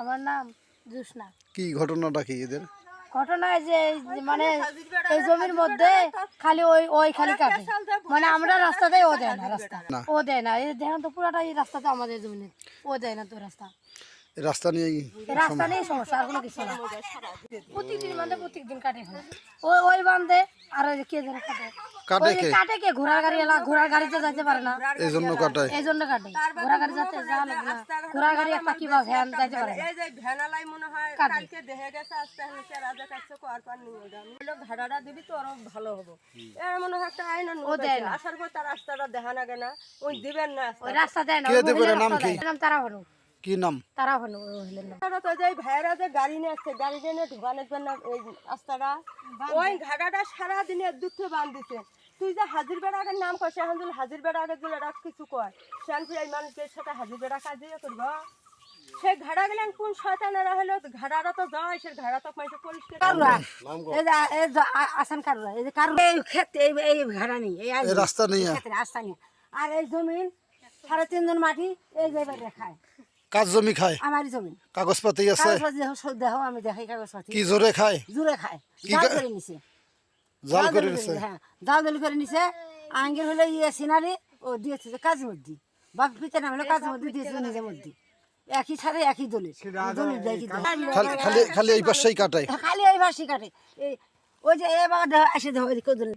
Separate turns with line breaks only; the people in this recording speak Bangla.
আমার নাম জুসনা।
কি ঘটনাটা কি এদের?
ঘটনায় যে মানে এই জমির মধ্যে খালি ওই ওই খালি কাটে। মানে আমরা রাস্তাতেই ও দেয় না রাস্তা। ও দেয় না। এই দেখেন তো পুরাটা এই রাস্তাতে আমাদের জমি ও দেয় না তো রাস্তা।
রাস্তা নিয়ে
রাস্তা নেই সমস্যা আর কোনো কিছু না। প্রত্যেকদিন বান্ধে প্রত্যেকদিন কাটে। ওই ওই বান্ধে আর ওই যে কে যেন কাটে
কাটে কে?
কাটে কে? ঘোড়ার গাড়ি এলা ঘোড়ার গাড়িতে যাইতে পারে না।
এই জন্য কাটায়
এই জন্য কাটে। ঘোড়া গাড়ি যাতে যা লাগে না। ঘোড়া গাড়ি একটা কিবা ভ্যান যাইতে পারে
এই যে ভ্যানালাই মনে হয় কালকে দেখে গেছে আজকে হচ্ছে রাজা কাছে কর পার নিয়ে যাবে হলো ভাড়াটা দিবি তো আরও ভালো হব। এর মনে হয় একটা আইন
ও দেয় না।
আসার পর তার রাস্তাটা দেখা না। ওই দিবেন না
ওই রাস্তা দেয় না।
কে
ওই
দেবে
মহিলার
এর নাম কি?
নাম তারা ভানু
কি নাম?
তারা
রাস্তাটা তো যে ভাইরা যে গাড়ি নিয়ে আসছে গাড়ি নিয়ে ঢুকানোর জন্য রাস্তাটা। ওই ঘাটাটা সারা বান দিছে তুই যে হাজির নাম কয় সেখান যদি হাজির জন্য রাখ কিছু কয়? সেখান তুই এই মানুষের সাথে হাজির বেড়া কাজ করব। সে ঘাড়া গেলেন কোন শয়তানেরা হলো? ঘাড়াটা তো যায় সে ঘাড়া তো মানুষের পরিষ্কার।
আসান কারুরা এই যে কারুরা এই ক্ষেত এই এই ঘাড়া নেই এই
রাস্তা
ক্ষেত্রে আস্থা নেই। আর এই জমিন সাড়ে তিনজন মাটি এই যে এবার খায়
কাজ জমি খায়?
আমারই জমিন
কাগজপাতি আছে?
দেহ আমি দেখাই কাগজপাতি।
কি জোরে খায়?
জুড়ে খায়। জাল করে নিছে।
জাল করে নিছে?
হ্যাঁ জাল দলি করে নিছে। আঙ্গের হলো ইয়ে সিনারি ও দিয়েছে যে কাজের মধ্যে। বাপ পিতা নাম হলো কাজের মধ্যে দিয়েছে নিজের মধ্যে। একই ছাড়ে একই দলিল। দলিল? কি
খালি খালি খালি এই পাশেই কাটায়।
খালি এই ভাষি কাটে। ওই যে এবার এসে দেওয়া দলিল।